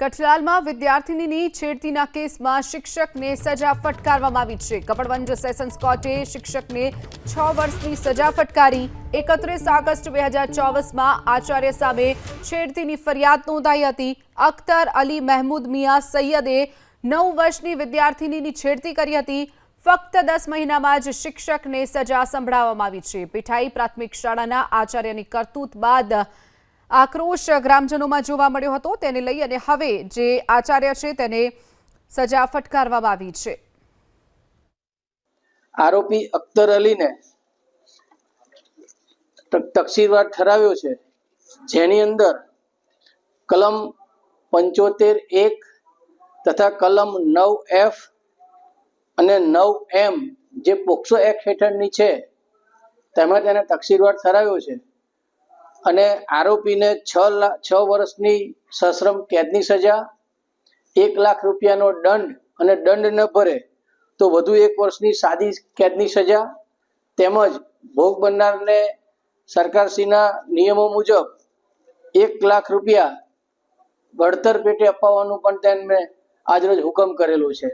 કઠલાલમાં વિદ્યાર્થીનીની છેડતીના કેસમાં શિક્ષકને સજા ફટકારવામાં આવી છે. કપડવંજ સેશન્સ કોર્ટે શિક્ષકને છ વર્ષની સજા ફટકારી. એકત્રીસ ઓગસ્ટ બે હજાર ચોવીસમાં આચાર્ય સામે છેડતીની ફરિયાદ નોંધાઈ હતી. અખ્તર અલી મહેમૂદ મિયા સૈયદે નવ વર્ષની વિદ્યાર્થીનીની છેડતી કરી હતી. ફક્ત દસ મહિનામાં જ શિક્ષકને સજા સંભળાવવામાં આવી છે. પીઠાઈ પ્રાથમિક શાળાના આચાર્યની કરતૂત બાદ આક્રોશ ગ્રામજનોમાં જોવા મળ્યો હતો. તેને લઈ અને હવે જે આચાર્ય છે તેને સજા ફટકારવામાં આવી છે. આરોપી અખ્તર અલીને તકસીરવાર ઠરાવ્યો છે. જેની અંદર કલમ પંચોતેર એક તથા કલમ નવ એફ અને નવ એમ જે પોક્સો એક્ટ હેઠળની છે, તેમાં તેને તકસીરવાર ઠરાવ્યો છે. અને આરોપીને છ છ વર્ષની સશ્રમ કેદની સજા, એક લાખ રૂપિયાનો દંડ અને દંડ ન ભરે તો વધુ એક વર્ષની સાદી કેદની સજા. તેમજ ભોગ બનનારને સરકારશ્રીના નિયમો મુજબ એક લાખ રૂપિયા વળતર પેટે અપાવવાનું પણ તેમને આજરોજ હુકમ કરેલો છે.